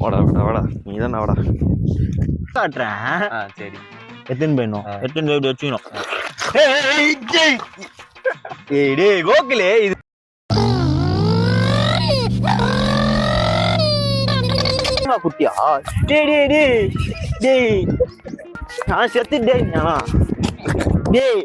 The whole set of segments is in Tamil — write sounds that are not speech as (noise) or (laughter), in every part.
வாடா வாடா வாடா. நீ தான் வாடா. காட்டுறேன் சரி. எத்தனை போயிடணும். எத்தனை போய் வச்சுக்கணும்? ஏடே டேய் கோகுலே இது குட்டியா? டேய் டேய் டேய் டேய். நான் செத்து டேய் நான் டேய்.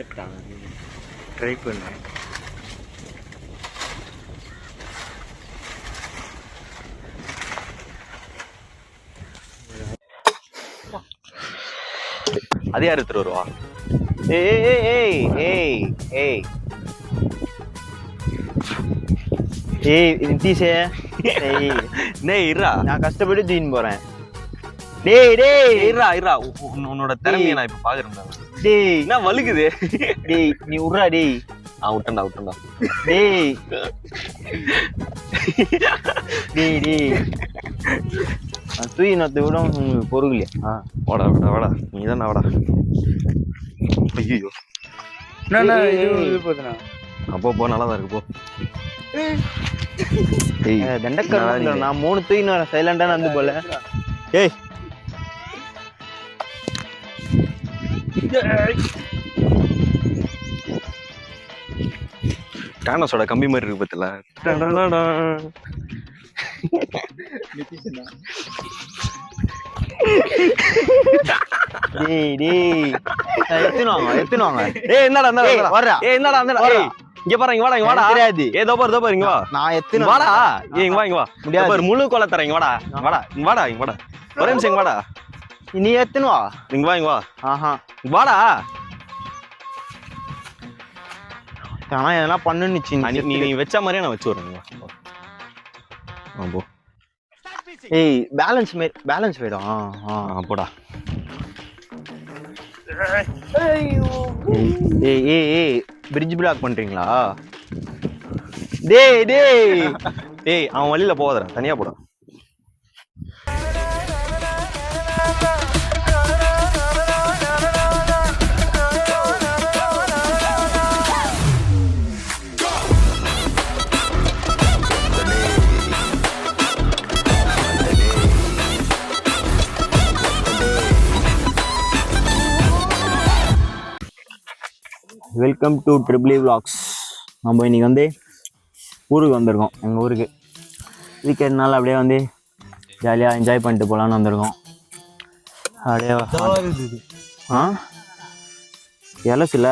ஏற்கான் ட்ரை பண்ணு. அது யார் எடுத்துட்டு வருவா? ஏய் ஏய் ஏய் ஏய் ஏய் ஏய். நிதிஷே ஏய். டேய் இருடா. நான் கஷ்டப்பட்டு தூக்கின்னு போறேன். டேய் டேய். இருடா இருடா. உன்னோட திறமையை நான் இப்ப பாக்குறேன் டேய். என்ன வலுக்குது டேய் நீ உட்றா டேய். ஆ விட்டண்டா விட்டண்டா டேய். டேய் டேய். நான் தூக்கி நத்தை விட உங்களுக்கு பொருள் ஆ. வாடா வாடா வாடா. நீ தான் வாடா ஐயோ அப்போ போ நல்லா தான் இருக்கு போ. தண்டக்கர் நான் நான் மூணு வரேன். சைலண்டா வந்து போல. ஏய். டானஸோட கம்பி மாதிரி இருக்கு பத்தில. டேய் டேய். எத்தனை வாங்க எத்தனை வாங்க ஏய் என்னடா என்னடா வர்றா. ஏய் என்னடா என்னடா. ஏய் இங்க பாரு இங்க வாடா இங்க வாடா. தெரியாது. ஏ தோ பாரு தோ பாரு இங்க வா. நான் எத்தனை வாடா. ஏய் இங்க வா இங்க வா. முடியாது. இதோ பாரு முழு கொலை தரேன் இங்க வாடா. வாடா இங்க வாடா இங்க வாடா. ஒரே நிமிஷம் இங்க வாடா. நீ எத்தனை வா இங்க வா இங்க வா ஆஹா வாடா ஆனா எதனா நான் நீ நீ- வச்ச மாதிரியே நான் வச்சு வரேன் இங்க வா. ஆ போ ஏய் பேலன்ஸ் மே பேலன்ஸ் போயிடும் ஆ ஆ போடா ஏய் ஏய் ஏய் பிரிட்ஜ் பிளாக் பண்றீங்களா டேய் டேய் ஏய் அவன் வழியில போகாதடா தனியா போடா வெல்கம் டு ட்ரிபிளி விளாக்ஸ் நம்ம இன்னைக்கு வந்து ஊருக்கு வந்திருக்கோம். எங்கள் ஊருக்கு. வீக்கெண்ட்னால அப்படியே வந்து ஜாலியாக என்ஜாய் பண்ணிட்டு போகலான்னு வந்திருக்கோம். அப்படியே ஆ? எலசில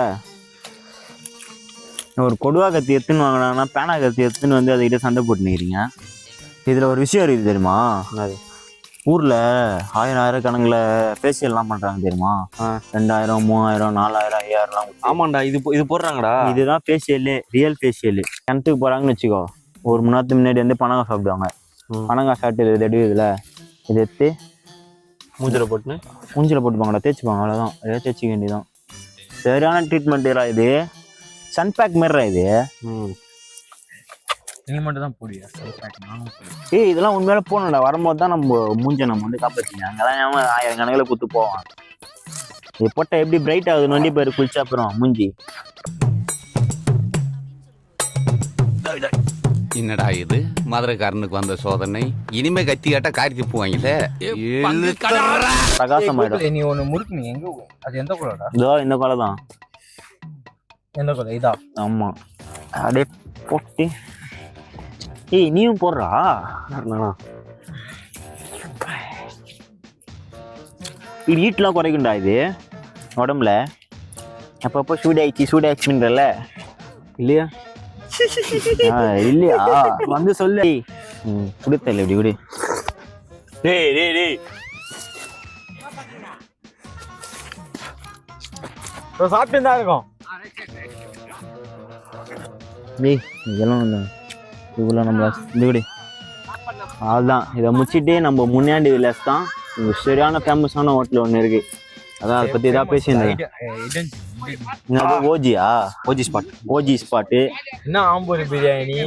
ஒரு கொடுவா கத்தி எடுத்துன்னு வாங்கினாங்கன்னா பேனா கத்தி எடுத்துன்னு வந்து அதுக்கிட்ட சண்டை போட்டுன்னு இருக்கீங்க இதில் ஒரு விஷயம் இருக்குது தெரியுமா? அது ஊரில் ஆயிரம் ஆயிரம் கணக்கில் ஃபேஷியல்லாம் பண்ணுறாங்க தெரியுமா? ரெண்டாயிரம் மூவாயிரம் நாலாயிரம் ஐயாயிரம்லாம் ஆமாண்டா இது இது போடுறாங்கடா. இதுதான் ஃபேஷியலு ரியல் ஃபேஷியலு கிணத்துக்கு போகிறாங்கன்னு வச்சுக்கோ ஒரு மணி நேரத்துக்கு முன்னாடி வந்து பனங்காய் சாப்பிடுவாங்க. பனங்காய் சாப்பிட்டு இது எடு இதில் இது எடுத்து மூஞ்சில போட்டுன்னு? மூஞ்சில் போட்டுப்பாங்கடா தேய்ச்சிப்பாங்க அவ்வளோதான் ஏதாவது தேய்ச்சிக்க வேண்டியதான் சரியான ட்ரீட்மெண்ட்டுடா இது. சன்பேக் மாரிடா இது. ம். நீ மட்டும் தான் நானும் ஏய் இதெல்லாம் உண்மையில போகணும்டா. வரும்போது தான் நம்ம மூஞ்சை நம்ம வந்து காப்பாற்றிங்க அங்கெல்லாம் ஆயிரம் கணக்கில் குத்து போவான் இது போட்டால் எப்படி பிரைட் ஆகுது? நொண்டி பேர் குளிச்சா அப்புறம் மூஞ்சி. என்னடா இது? மதுரைக்காரனுக்கு வந்த சோதனை. இனிமே கத்தி கேட்டா காரி திப்புவாங்கல்ல? பிரகாசமாயிடும் நீ ஒண்ணு முறுக்கு நீ எங்க அது எந்த குலடா இதோ இந்த கொலை தான் எந்த குல இதா. ஆமா. அப்படியே போட்டு. ஏய் நீயும் போடுறா? இது ஹீட்லாம் குறைக்கும்டா இது. உடம்புல. அப்பப்போ சூடாயிடுச்சு சூடாயிடுச்சுன்றல இல்லையா? (laughs) ஆ, இல்லையா? வந்து சொல்லு. ம் குடுத்தல இப்படி குடி. டேய் டேய் டேய். சாப்பிட்டு தான் இருக்கும். டேய் இதெல்லாம் வந்து இவ்வளோ நம்ம இது குடி அதுதான் இதை முடிச்சிட்டு நம்ம முன்னாடி விலாஸ் தான் சரியான ஃபேமஸான ஹோட்டல் ஒன்று இருக்கு. அதான் அதை பற்றி தான் பேசியிருந்தேன். ஓஜியா ஓஜி ஸ்பாட் ஓஜி ஸ்பாட்டு என்ன ஆம்பூர் பிரியாணி?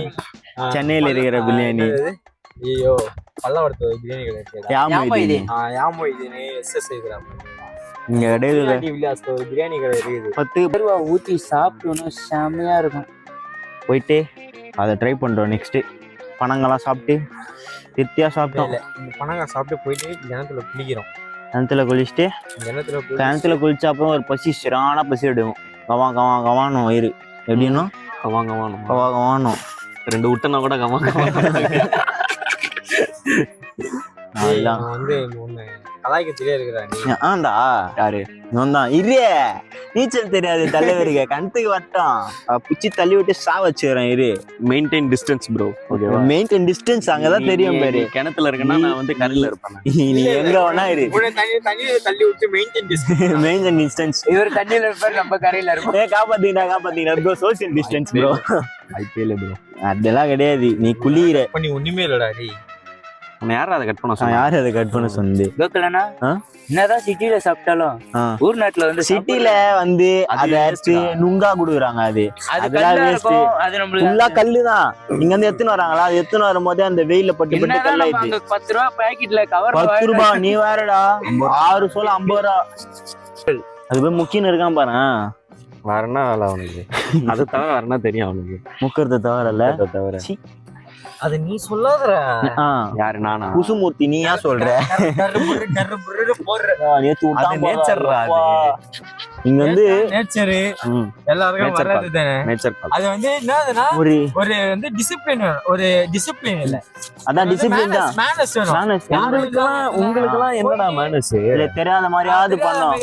சென்னையில் இருக்கிற பிரியாணி. ஐயோ பல்லவரத்து பிரியாணி கிடையாது. யாம இது யாமோ இதுன்னு எஸ்எஸ் இருக்கிறாங்க இங்கே ஒரு பிரியாணி கடை இருக்குது. பத்து. ரூபா ஊற்றி சாப்பிட்டோன்னா செம்மையா இருக்கும். போயிட்டு அதை ட்ரை பண்ணுறோம் நெக்ஸ்ட்டு பணங்கள்லாம் சாப்பிட்டு திருப்தியாக சாப்பிட்டோம். பணங்காய் சாப்பிட்டு போயிட்டு கிணத்துல குளிக்கிறோம். கிணத்துல குளிச்சுட்டு கிணத்துல கிணத்துல குளிச்ச அப்புறம் ஒரு பசி சரியான பசி எடுக்கும். கவா கவா கவானும் வயிறு. எப்படின்னா? வாங்க வாங்க கவா கவானும் ரெண்டு விட்டனா கூட அதுதான் நான் (laughs) (laughs) வந்து ஒண்ணு கலாய்க்கத்திலே இருக்கிறா நீ. ஆண்டா யாரு? இவன் தான் இரு. நீச்சல் தெரியாது தலைவருக்கு கணத்துக்கு வட்டம். பிச்சு தள்ளி விட்டு சா வச்சுக்கிறேன் இரு. மெயின்டைன் டிஸ்டன்ஸ் ப்ரோ ஓகேவா மெயின்டைன் டிஸ்டன்ஸ் அங்கதான் தெரியும் நீ- பாரு. நீ கிணத்துல இருக்கேன்னா நான் வந்து கரையில இருப்பேன். நீ எங்க வேணா இரு. தண்ணியில தள்ளி விட்டு மெயின்டைன் மெயின்டைன் டிஸ்டன்ஸ் இவர் தண்ணியில இருப்பார் நம்ம கரையில இருப்போம். ஏ காப்பாத்தீங்கன்னா காப்பாத்தீங்கன்னா bro social distance bro IPL bro அதெல்லாம் கிடையாது. நீ குளிக்கிற பண்ணி ஒண்ணுமே இல்லடா நீ உன்னை யாரும் அதை கட் பண்ண சொன்னா யாரு அதை கட் பண்ண சொன்னது கோக்கலனா ஆ? என்னதான் சிட்டில சாப்பிட்டாலும். ஊர் நாட்டுல வந்து சிட்டில வந்து அது நுங்கா குடுக்குறாங்க அது. அது அதெல்லாம். இருக்கும். அது ஃபுல்லா நம்மளுக்கு கல்லு தான் இங்க வந்து எத்தனை வராங்களா? அது எத்தனை வரும்போதே அந்த வெயில பட்டு பட்டு கல்லாயிடுது. பத்து ரூபா பாக்கெட்ல கவர் பத்து ரூபாய் நீ வேறடா. ஆறு சொல்ல ஐம்பது ரூபா. அது போய் முக்கின்னு இருக்கான் பாரு. என்ன வேலை அவனுக்கு? அது தவிர என்ன தெரியும் அவனுக்கு. முக்கிறத தவிரல அதை தவிர. அது நீ சொல்லாதடா. யாரு நானா? குசுமூர்த்தி நீ ஏன் சொல்ற நேத்து விட்டான் அது பாரு, nature ரா அது. அப்பா. இங்க வந்து நேச்சரு. எல்லாருக்கும் வர்றது தானே? நேச்சர் அது வந்து என்னதுன்னா ஒரு ஒரு வந்து டிசிப்ளின் ஒரு டிசிப்ளின் இல்ல. அதான் டிசிப்ளின் தான். மேனஸ் வேணும். நானு உங்களுக்கெல்லாம் உங்களுக்கெல்லாம் என்னடா மேனஸ் இல்ல தெரியாத மாதிரியாவது பண்ணோம்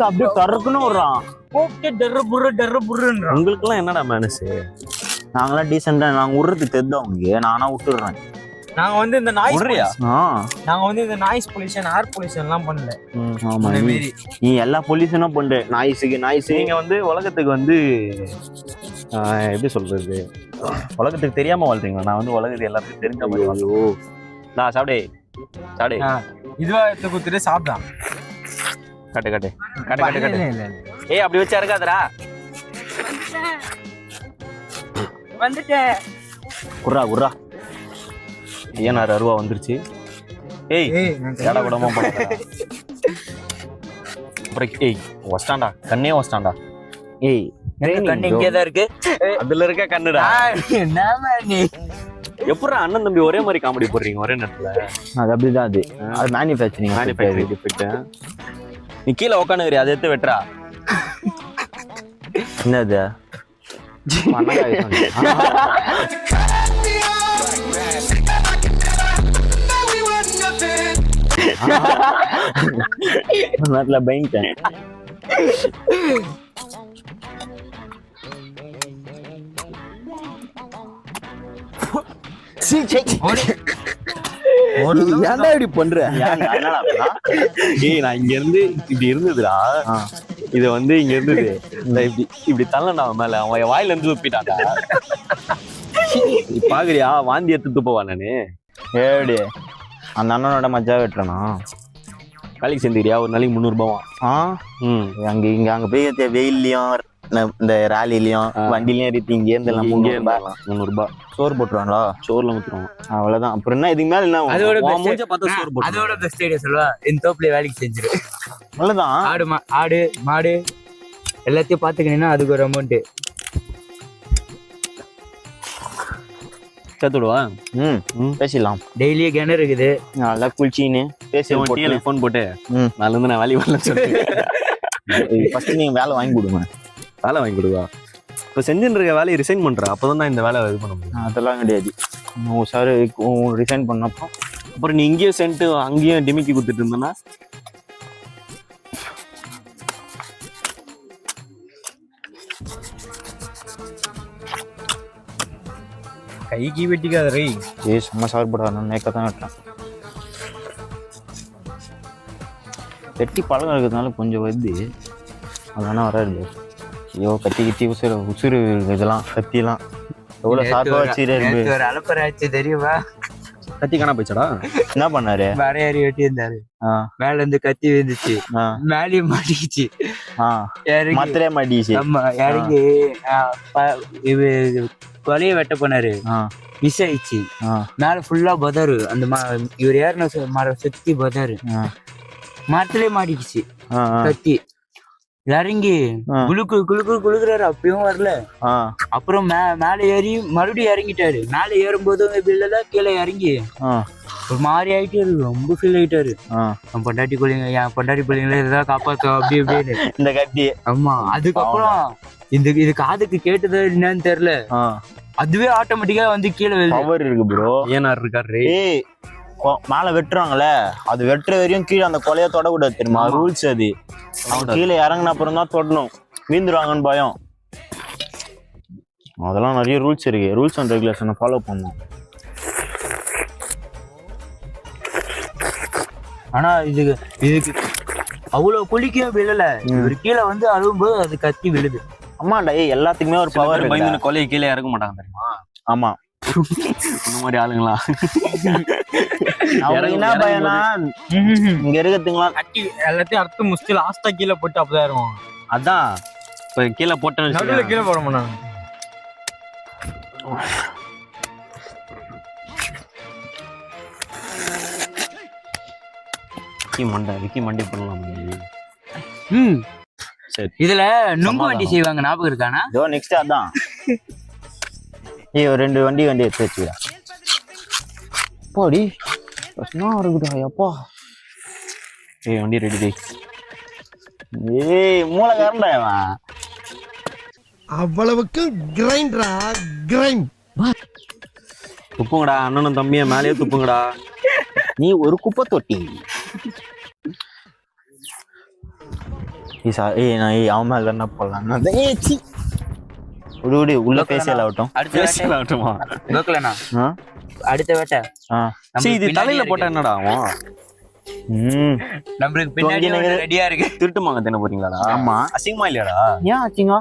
அப்படியே டறுக்குன்னு விடுறான் கூப்பிட்டு டர்ரு புர்ரு டர்ரு புர்ருன்றான் உங்களுக்கெல்லாம் என்னடா மேனஸ் நாங்களாம் டீசெண்டா நாங்க விடுறது தெரிஞ்சவங்க நானா விட்டுடுறேன். நாங்க வந்து இந்த நாய்ஸ் விடுறியா? ஆ. நாங்க வந்து இந்த நாய்ஸ் பொல்யூஷன் ஏர் பொல்யூஷன் எல்லாம் பண்ணல. ஆமா. நீ- எல்லா பொல்யூஷனும் பண்ற நாய்ஸுக்கு நாய்ஸு நீங்க வந்து உலகத்துக்கு வந்து எப்படி சொல்றது? உலகத்துக்கு தெரியாம வாழ்றீங்களா? நான் வந்து உலகத்துக்கு எல்லாத்துக்கும் தெரிஞ்ச மாதிரி வாழ்றேன். நான் சாப்பிடே. சாப்பிடே. இதுவா எடுத்து குத்துட்டு சாப்பிட்டான் கட்டு கட்டு. கட்டு கட்டு கட்டு. ஏய் அப்படி வச்சா இருக்காதடா வந்துட்டேன் குர்ரா குர்ரா ஐயனார் அருவா வந்துருச்சு. ஏய் ஏடா கூடமா போடாதடா. அப்புறம் ஏய் வஸ்டாண்டா கண்ணே வஸ்டாண்டா ஏய் கண்ணு இங்கே தான் இருக்கு. அதுல இருக்க கண்ணுடா. என்னமா நீ எப்படா அண்ணன் தம்பி ஒரே மாதிரி காமெடி போடுறீங்க ஒரே நேரத்துல? அது அப்படிதான் அது. அது மேனுஃபேக்சரிங் மேனுஃபேக்சரிங் டிஃபெக்ட் நீ கீழே உட்காந்துக்கிறீ அதை எடுத்து வெட்டுறா. என்னது? 만나가야 되는 मतलब बैंक है Çek. ஏன்டா இப்படி பண்ற? ஏய் நான் இங்க இருந்து இப்படி இருந்ததுடா. இது வந்து இங்க இருந்தது. இப்படி இப்படி தள்ளனா மேல. அவன் வாயில இருந்து துப்பிட்டான்டா நீ பாக்குறியா? வாந்தி எடுத்து துப்பவா நானு. ஏடி அந்த அண்ணனோட மஜா வெட்டுறனா? வேலைக்கு சேர்ந்துக்கிறியா? ஒரு நாளைக்கு முந்நூறு ரூபாவா ஆ? ம். அங்க இங்க அங்க போய் வெயில்லையும் இந்த ராலிலையும். வண்டிலையும் ஏறிட்டு இங்கே இருந்து எல்லாம் இங்கே முந்நூறு ரூபாய். முந்நூறு ரூபாய் சோறு போட்டுருவாங்களா? சோறுல ஊத்துருவான் அவ்வளவுதான். அப்புறம் என்ன இதுக்கு மேல என்ன அதோட மூஞ்ச பார்த்தா சோறு போட்டு அதோட பெஸ்ட் ஐடியா சொல்லுவா இந்த தோப்புல வேலைக்கு செஞ்சிரு. அவ்வளவுதான்? ஆடு மா ஆடு மாடு எல்லாத்தையும் பாத்துக்கினீங்கன்னா அதுக்கு ஒரு அமௌண்ட் சேர்த்து விடுவா? ம் ம். பேசிடலாம். டெய்லியே கிணறு இருக்குது. நல்லா குளிச்சின்னு பேசி எனக்கு ஃபோன் போட்டு. ம். நாளைல இருந்து நான் வேலைக்கு வரலன்னு சொல்லிட்டு (laughs) ஃபர்ஸ்ட் நீங்க வேலை வாங்கி கொடுங்க. வேலை வாங்கி கொடுவா இப்போ செஞ்சுட்டு இருக்க வேலையை ரிசைன் பண்றா. அப்பதான் நான் இந்த வேலை இது பண்ண முடியும். அதெல்லாம் கிடையாது. சார் ரிசைன் பண்ணப்போ அப்புறம் நீ இங்கேயும் சென்ட்டு அங்கேயும் டிமிக்கி கொடுத்துட்டு இருந்தனா கைக்கு வெட்டிக்காத ரே ஏய் சும்மா சாப்பிடா நான் நேக்க தான் வெட்டேன் வெட்டி பழகம் இருக்கிறதுனால கொஞ்சம் வருது. அதெல்லாம் வராது ஐயோ கத்தி கித்தி உசுறு உசுறு இதெல்லாம் கத்திலாம் எவ்வளோ இருக்கு. நேத்து ஒரு அலப்பறை ஆச்சு தெரியுமா? கத்தி காணா போயிச்சடா என்ன பண்ணாரு? வரையாரி வெட்டி இருந்தாரு. மேல இருந்து கத்தி விழுந்துச்சு. மேலேயும் மாட்டிக்கிச்சு. மத்திலே மாட்டிச்சு ஆமா இறங்கி இவ கொலைய வெட்ட போனாரு. மிஸ் ஆயிடுச்சு மேல ஃபுல்லா பதறு அந்த ம- இவர் ஏறின மரம் சுத்தி பதறு ஆ. மரத்திலே மாட்டிக்கிச்சு. கத்தி. இறங்கி. குளுக்கு குளுக்கு குளுக்குறாரு அப்பயும் வரல. அப்புறம் மே மேல ஏறி மறுபடியும் இறங்கிட்டாரு. மேல ஏறும்போது இல்ல கீழே இறங்கி ஒரு மாதிரி ஆயிட்டாரு. ரொம்ப ஃபீல் ஆயிட்டாரு. என் பொண்டாட்டி பிள்ளைங்க என் பொண்டாட்டி பிள்ளைங்கள ஏதாவது காப்பாத்தோம் அப்படி இப்படின்னு. இந்த கத்தி. ஆமா. அதுக்கப்புறம் இந்த இது காதுக்கு கேட்டதோ என்னன்னு தெரியல. அதுவே ஆட்டோமேட்டிக்கா வந்து கீழே விழுது. பவர் இருக்கு ப்ரோ ஏனார் இருக்காரு? மேல வெட்டுறாங்கல்ல அது வெட்டுற வரையும் கீழே அந்த கொலைய தொடக்கூடாது தெரியுமா? ரூல்ஸ் அது. அவன் கீழே இறங்கின அப்புறம் தான் தொடணும். வீந்துருவாங்கன்னு பயம். அதெல்லாம் நிறைய ரூல்ஸ் இருக்கு. ரூல்ஸ் அண்ட் ரெகுலேஷனை ஃபாலோ பண்ணணும். ஆனா இதுக்கு இதுக்கு அவ்வளவு குளிக்க விழல. இவர் கீழே வந்து அழுவும்போது அது கத்தி விழுது. ஆமாண்டா ஏய் எல்லாத்துக்குமே ஒரு பவர் பயந்து கொலையை கீழே இறக்க மாட்டாங்க தெரியுமா? ஆமா. இந்த மாதிரி ஆளுங்களா? அவங்க (laughs) என்ன பயம்னா இங்க இருக்கிறதுங்களாம் கட்டி எல்லாத்தையும் அறுத்து முடிச்சுட்டு லாஸ்டா கீழே போட்டு அப்பதான் இருக்கும் அதான். இப்ப கீழே போட்டேன்னு நடுவில். கீழே போட மாட்டாங்க. விக்கி மண்டை விக்கி மண்டி பண்ணலாம் ம். சரி. இதுல நுங்கு வண்டி செய்வாங்க ஞாபகம் இருக்கானா இதோ நெக்ஸ்ட் அதான். (laughs) ஏய் ஒரு ரெண்டு வண்டி வண்டி எடுத்து வச்சுக்கிறா. போடி. கஷ்டமா இருக்குடா எப்பா? ஏய் வண்டி ரெடி டேய். ஏய் மூளைக்காரன்டா இவன். அவ்வளவுக்கு கிரைண்டரா கிரைண்ட் துப்புங்கடா அண்ணனும் தம்பியை மேலேயே துப்புங்கடா. நீ ஒரு குப்பை தொட்டி. ஏய் நான் ஏய் அவன் மேல என்ன போடலாம். ஏய் சி. விடு விடு உள்ள பேசியல ஆகட்டும். அடுத்த வேட்டை. பேசலாட்டுமா கோக்கலண்ணா ஆ? அடுத்த வேட்டை. சரி இது தலையில போட்டா என்னடா ஆகும். நம்மளுக்கு பின்னாடி. ரெடியா இருக்கு. திருட்டு மாங்க தின்ன போறீங்களாடா? ஆமா. அசிங்கமா இல்லையாடா? ஏன் ஆச்சுங்க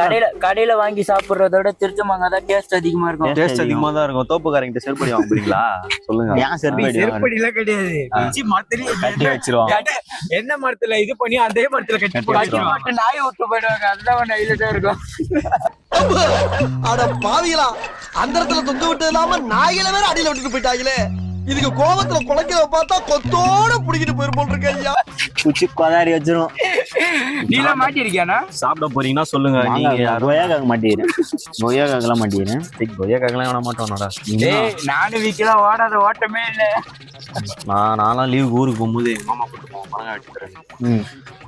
கடையில கடையில வாங்கி சாப்பிடுறதோட திருச்ச மாங்காய் தான் டேஸ்ட் அதிகமா இருக்கும். டேஸ்ட் அதிகமா. தான் இருக்கும். தோப்புக்காரங்கிட்ட செருப்படி வாங்க போறீங்களா (laughs) சொல்லுங்க. ஏன் செருப்படி? செருப்படி எல்லாம் கிடையாது. பிச்சு மரத்துலயே கட்டி வச்சிருவாங்க கட்ட- என்ன மரத்துல இது பண்ணி அதே மரத்துல கட்டி போட்டு நாய் விட்டு போயிடுவாங்க. அதுதான் ஹைலைட்டா இருக்கும். அட பாவிகளா அந்த இடத்துல தொங்க விட்டது இல்லாம நாய்களை வேற அடியில விட்டுட்டு போயிட்டாங்களே. இதுக்கு கோபத்துல குலைக்கிறத பார்த்தா கொத்தோட புடிக்கிட்டு போயிரு போல் இருக்கு ஐயா. குச்சி கொதாரி வச்சிரும். நீ எல்லாம் மாட்டிருக்கியானா சாப்பிட போறீங்கன்னா சொல்லுங்க. நீங்க கொய்யாக்காக மாட்டேங்கிறேன் கொய்யாக்காகலாம் மாட்டேங்கிறேன் கொய்யாக்காகலாம் விட மாட்டோம்டா ஏய் நானும் வீக்கெல்லாம் ஓடாத ஓட்டமே இல்ல. நான் நான்லாம் லீவுக்கு ஊருக்கு போகும்போது எங்க மாமா கூட்டு போவோம். பணங்கா வெட்டிக்கிறேன் ம்.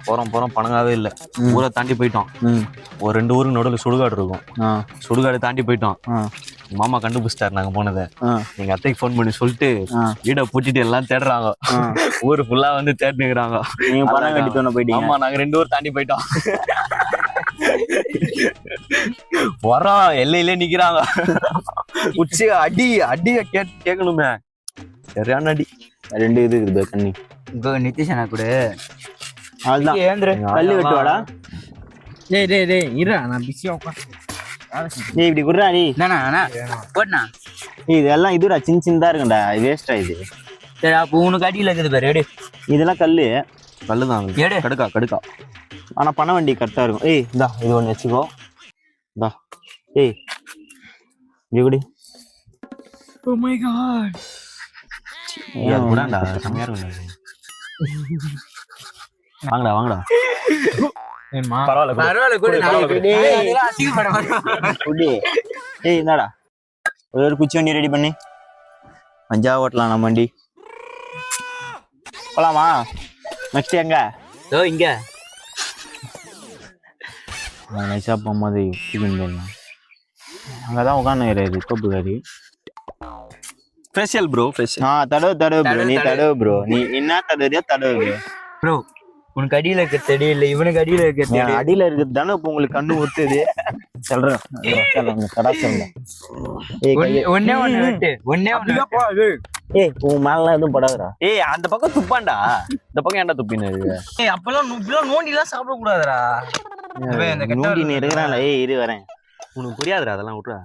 போறோம் போறோம் பணங்காவே இல்ல. ஊரை தாண்டி போயிட்டோம். ம். ஒரு ரெண்டு ஊருக்கு நடுவில் சுடுகாடு இருக்கும். ஆ. சுடுகாடு தாண்டி போயிட்டோம். மாமா கண்டுபிடிச்சிட்டாரு நாங்க போனதை. எங்க அத்தைக்கு ஃபோன் பண்ணி சொல்லிட்டு. வீடை பூட்டிட்டு எல்லாம் தேடுறாங்க. ஊர் ஃபுல்லா வந்து தேடினுக்குறாங்க. நீங்க பணம் கட்டி தோண போயிட்டீங்க. ஆமா நாங்க ரெண்டு ஊர் தாண்டி போயிட்டோம். வரோம் எல்லையிலே நிக்கிறாங்க. உச்சி அடி அடிய கேட் கேட்கணுமே சரியான அடி. ரெண்டு இது இருக்குது கண்ணி. இப்போ நிதிஷனா கூட. அதுதான் ஏந்திர. கல்லு வெட்டுவாடா டேய் டேய் டேய் இரு நான் பிஸியா உட்காந்து நீ இப்படி குடுறா நீ போட்டண்ணா. ஏய், இதெல்லாம் இதுடா சின்ன சின்னதா இருக்கும்டா வேஸ்டா இது. சரி அப்போ உனக்கு அடியில் இருக்குது பாரு எடு. இதெல்லாம் கல்லு. கல்லுதான் எடு. கடுக்கா கடுக்கா. ஆனா பண வண்டி கரெக்டா இருக்கும். ஏய் இந்தா இது ஒண்ணு வச்சுக்கோ. இந்தா. ஏய் இப்படி ஓ மை காட் கூடடா செம்மையா இருக்கும் வாங்கடா வாங்கடா. பரவாயில்ல கொடு. பரவாயில்ல கூட. அசிங்கப்பட ஏய் இந்தாடா. ஒரு ஒரு குச்சி வண்டி ரெடி பண்ணி. அஞ்சா ஓட்டலாம் நம்ம வண்டி. போலாமா? நெக்ஸ்ட் எங்க? ஓ இங்க. நைஸா போகும்போது சிக்கன் போடலாம் அங்கதான் உட்காந்துக்கிறாரு தோப்புக்காரி ஃபேஷியல் ப்ரோ ஃபேஷியல் ஆ தடவு தடவு ப்ரோ நீ தடவு. ப்ரோ நீ என்ன தடவுறியா தடவு bro. ப்ரோ உனக்கு அடியில இருக்க தெடி இல்ல இவனுக்கு அடியில இருக்க அடியில இருக்கிறது தானே இப்போ உங்களுக்கு கண்ணு ஒத்துது ஏய். உன் மேல எதுவும் படாதுடா. ஏய் அந்த பக்கம் துப்பாண்டா இந்த பக்கம் ஏன்டா இருக்கு ஏய் அப்பெல்லாம் இப்பெல்லாம் நோண்டி எல்லாம் சாப்பிட கூடாதுடா நோண்டி நீ இருக்கிறான்ல. ஏய் இரு வரேன். உனக்கு புரியாதுடா அதெல்லாம் விட்றா.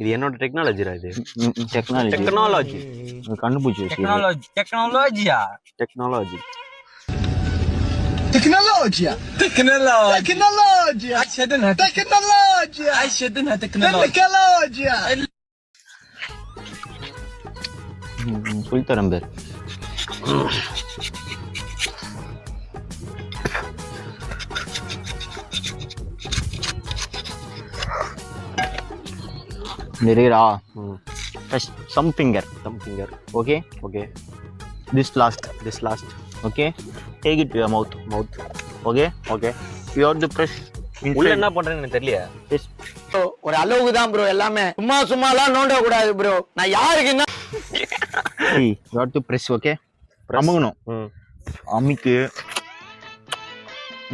இது என்னோட டெக்னாலஜிடா இது? டெக்னாலஜி டெக்னாலஜி கண்டுபிடிச்சி வச்சு technology டெக்னாலஜியா technology Tecnologia. Tecnologia. Tecnologia. Tecnologia. Tecnologia. சொல்லி தரேன் பேர் நிறையா first some finger thumb finger okay okay this last this last okay take it your mouth mouth okay okay you have to brush உள்ள என்ன பண்றேன்னு எனக்கு தெரியல ஒரு அளவுக்கு தான் ப்ரோ எல்லாமே. சும்மா சும்மா எல்லாம் நோண்ட கூடாது ப்ரோ நான் யாருக்கு என்ன you have to press okay அமுகணும். ம். அம்மிக்கு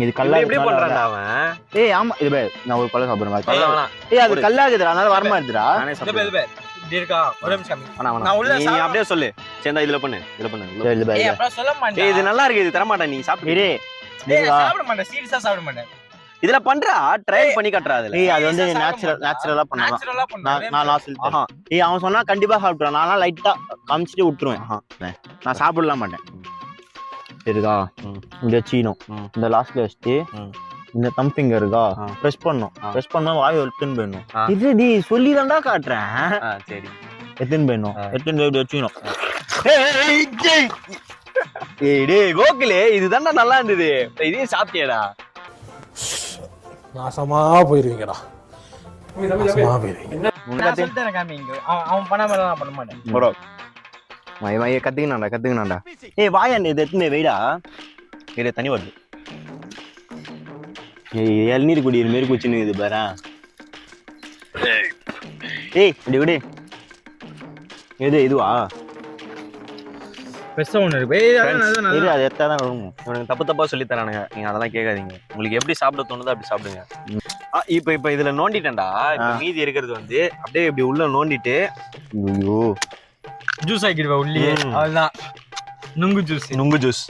இது கல்லா எப்படி பண்றான்டா அவன். ஏய் ஆமா. இது பாரு, நான் ஒரு பழம் சாப்பிடுறேன். ஏய் அது கல்லாகுதுடா அதனால வரமா இருக்குடா நானே இது சாப்பிடுறேன் இது இப்படி இருக்கா? ஒரு நிமிஷம் வேணாம், வேணாம். நான் உள்ள நீ- அப்படியே சொல்லு. சேர்ந்தா இதுல பண்ணு இதுல பண்ணு. இது ஏய் சொல்ல மாட்டேன் நல்லா இருக்கு இது தர மாட்டேன் நீ சாப்பிடு. இதுவா? சாப்பிட மாட்டேன் சீரியஸா சாப்பிட மாட்டேன். இதுல பண்றா? ட்ரையல் பண்ணி காட்டுறா அதுல. ஏய் அது வந்து நேச்சுரல் நேச்சுரலா பண்ணலாம். நேச்சுரலா நான் ஏய் அவன் சொன்னா கண்டிப்பா சாப்பிடுவான் நான் லைட்டா காமிச்சிட்டு விட்டுருவேன். ஆஹா. நான் சாப்பிடலாம் மாட்டேன். ம். இந்த சீனம். இந்த லாஸ்ட்ல வச்சுட்டு. இந்த தம் ஃபிங்கர் இருக்கா. ப்ரெஸ் பண்ணும். ப்ரெஸ் பண்ணா வாய் எடுத்துன்னு போயிடணும். இது நீ சொல்லி தான்டா காட்டுறேன் சரி. எடுத்துன்னு போயிடணும். எடுத்துன்னு போய் வச்சுக்கணும். ஏய் டேய் கோகுலே இதுதான்டா நல்லா இருந்தது. இதையும் சாப்பிட்டியடா? நாசமா போயிருவீங்கடா. நாசமா போயிருவீங்க. அவன் அவன் பண்ண மாதிரி நான் பண்ண மாட்டேன். ப்ரோ. மைய மைய கத்துக்கினாண்டா கத்துக்கினாண்டா ஏய் வாயாண்டு இது எடுத்துன்னு போய் வைடா. இரு தண்ணி வருது இளநீர் குடிக்கிற மாரி குச்சின்னு இது பாரு. ஏய் இப்படி விடு எது இதுவா? பெருசா ஒண்ணு இருக்கு. ஏய் அதான் அதான் இரு அது எடுத்தா தான் விழுங்கும் இவனுக்கு தப்பு தப்பா சொல்லி தரானுங்க. நீங்க அதெல்லாம் கேட்காதீங்க. உங்களுக்கு எப்படி சாப்பிட தோணுதோ அப்படி சாப்பிடுங்க. ஆ, இப்ப இப்ப இதுல நோண்டிட்டேன்டா. இப்ப ஆ. மீதி இருக்கிறது வந்து அப்படியே இப்படி உள்ள நோண்டிட்டு ஐயோ. ஜூஸ் ஆக்கிடுவா உள்ளே ம். அவ்வளவுதான். நுங்கு ஜூஸ் நுங்கு ஜூஸ்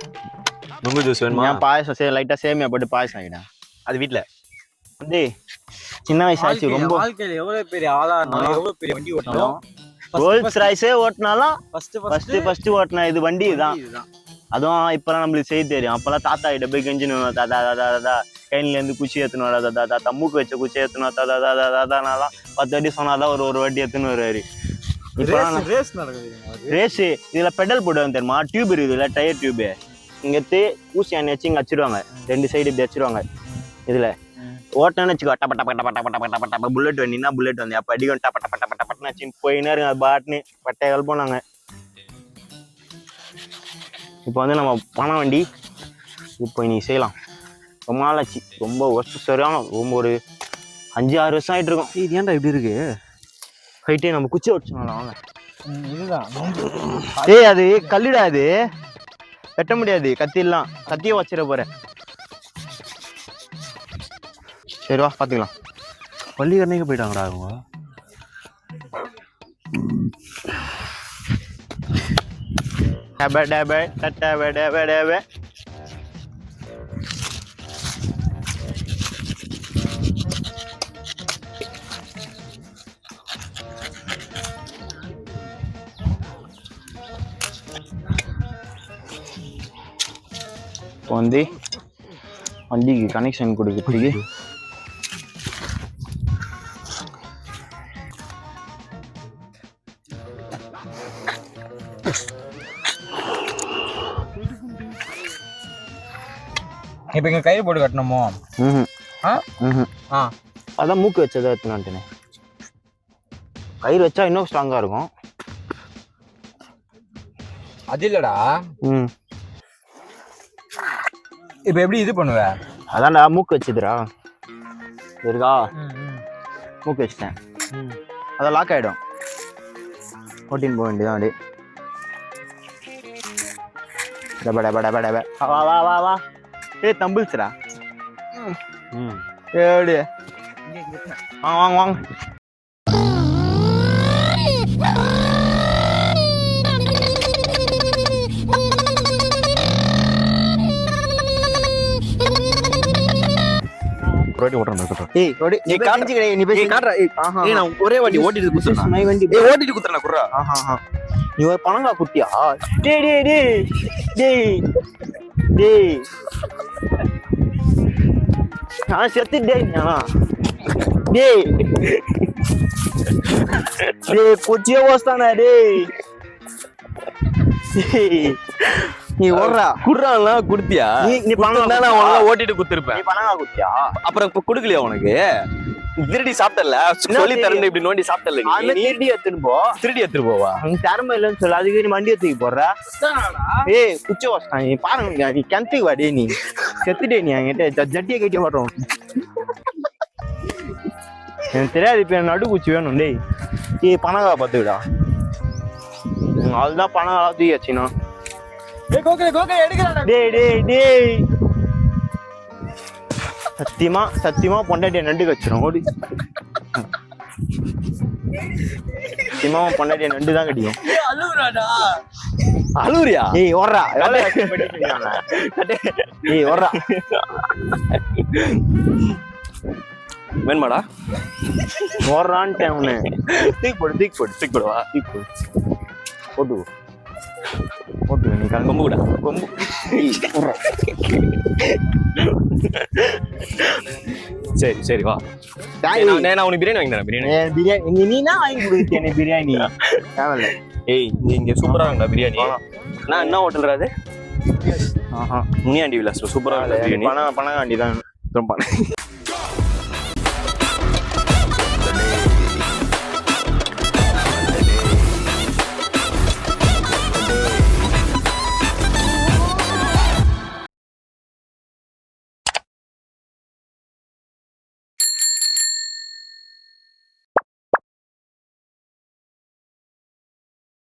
நுங்கு ஜூஸ் வேணுமா? ஏன் பாயசம் சே லைட்டா சேமியா போட்டு பாயசம் ஆகிடும் அது வீட்ல வந்து சின்ன வயசாச்சு ரொம்ப வாழ்க்கையில எவ்வளவு பெரிய ஆளா இருந்தாலும் எவ்வளவு பெரிய வண்டி ஓட்டணும் ரோல்ஸ் ரைஸே ஓட்டினாலும் ஃபர்ஸ்ட் ஃபர்ஸ்ட் ஃபர்ஸ்ட் ஓட்டின இது வண்டி இதுதான் அதுவும் இப்பெல்லாம் நம்மளுக்கு செய்ய தெரியும் அப்பெல்லாம் தாத்தா கிட்ட போய் கெஞ்சினு தாத்தா தாத்தா தாத்தா கையில இருந்து குச்சி ஏத்தணும் தாத்தா தாத்தா மூக்கு வச்ச குச்சி ஏத்தணும் தாத்தா தாத்தா தாத்தானாலாம் பத்து வாட்டி சொன்னாதான் ஒரு ஒரு வாட்டி எடுத்துன்னு வருவாரு ரேஸ் ரேஸ் இதுல பெடல் போடுவாங்க தெரியுமா டியூப் இருக்குதுல்ல டயர் டியூப் இங்க எடுத்து ஊசி அண்ணி வச்சு இங்க வச்சிருவாங்க ரெண்டு சைடு இப்படி வச்சிருவாங்க இதுல. ஓட்டணும்னு வச்சுக்கோ டப்ப டப்ப டப்ப டப்ப டப்ப டப்ப டப்ப புல்லட் வண்டினா புல்லட் வந்து அப்ப அடிக்கும் டப்ப டப்ப டப்ப டப்பன்னு வச்சு போயினே இருங்க அது பாட்டுன்னு. பட்டைகள் போனாங்க. இப்போ வந்து நம்ம பண வண்டி இப்போ நீ செய்யலாம். ரொம்ப நாள் ஆச்சு. ரொம்ப வருஷம் சரியான ரொம்ப ஒரு அஞ்சு ஆறு வருஷம் ஆயிட்டு இருக்கும். இது ஏன்டா இப்படி இருக்கு? போயிட்டு நம்ம குச்சி வச்சுக்கலாம் வாங்க. ஏய் அது கல்லுடா அது வெட்ட முடியாது கத்திடலாம் கத்திய வச்சிட போறேன். சரி வா பாத்துக்கலாம். பள்ளிக்கரணைக்கு போயிட்டாங்கடா அவங்க டப டப டப டப டப இப்போ வந்து வண்டிக்கு கனெக்ஷன் கொடுக்கறதுக்கு இப்ப இங்க கயிறு போட்டு கட்டணுமோ. ஆ? ஆ. அதான் மூக்கு வச்சதை எடுத்துனான்ட்டுனே கயிறு வச்சா இன்னும் ஸ்ட்ராங்கா இருக்கும். அது இல்லடா. ம். இப்ப எப்படி இது பண்ணுவ? அதான்டா மூக்கு வச்சுதுடா. இருக்கா மூக்கு வச்சிட்டேன். அதான் லாக் ஆயிடும். ஓட்டின்னு போக வேண்டியதான் அப்படியே டப டப டப டப. வா வா வா வா. ஏய் தம்பிள்ஸ்டா ம். ஏடி? வாங்க வாங்க வாங்க. ரோட்டி ஓட்டுறேன் ஏய் ரொடி நீ காமிச்சு கிடையாது நீ பேசி காட்டுறா. ஆஹா ஏய் நான் ஒரே வாட்டி ஓட்டிட்டு குத்துறேன். வண்டி. ஏய் ஓட்டிட்டு குத்துறேன் ஆஹா நீ ஒரு பணங்கா குட்டியா? டேய் டேய் டேய். டேய். டேய். நான் செத்துட்டேன் டேய். நான் டேய் டேய்? குச்சியே டேய். நீ ஓடுறா. குர்ரான்ல குடுத்தியா? நீ நீ பணம் நான் ஒழுங்கா ஓட்டிட்டு குத்துருப்பேன் நீ பணங்கா குட்டியா அப்புறம் இப்ப குடுக்கலையா உனக்கு? திருடி சாப்பிட்டல சொல்லி தரேன் இப்படி நோண்டி சாப்பிட்டல நீ? திருடி எடுத்துன்னு போ. திருடி எடுத்துட்டு போவா? உன் திறமை இல்லைன்னு சொல்லு. அதுக்கு நீ வண்டியை தூக்கி போடுற. ஏய் குச்சி வச்சான் நீ பாருங்க நீ கிணத்துக்கு வாடி நீ. செத்துட்டே நீ என்கிட்ட. ஜட்டியை கட்டி வர்றோம் எனக்கு தெரியாது இப்ப எனக்கு நடு குச்சி வேணும் டேய். ஏய் பணங்கா பார்த்துக்கிடா. அதுதான் பணம் தூக்கி வச்சுனா டேய் டேய் டேய். சத்தியமா சத்தியமா பொண்டாட்டிய நண்டு வச்சிரும் ஓடி. சத்தியமா பொண்டாட்டிய நண்டு தான் கடிக்கும் அழுவுறியா? ஏய் ஓடுறா. ஏய் ஓடுறா. வேணுமாடா? ஓடுறான்ட்டு அவனு. தூக்கி போடு தூக்கி போடு தூக்கி போடுவா தூக்கி போடு. போட்டு. போட்டு நீ கிளம்பு கொம்பு கூட கொம்பு. சரி சரி வா. நான் நான் உனக்கு பிரியாணி வாங்கி தரேன் பிரியாணி. பிரியாணி நீ நீ தான் வாங்கி கொடுத்து எனக்கு பிரியாணி? தேவையில்ல. ஏய் இங்க சூப்பரா இருக்குடா பிரியாணி. நான் என்ன ஹோட்டல்ரா அது? ஆஹா. முனியாண்டி விலாஸ் சூப்பரா பிரியாணி. பணம் பணம் காண்டி தான் பண்ண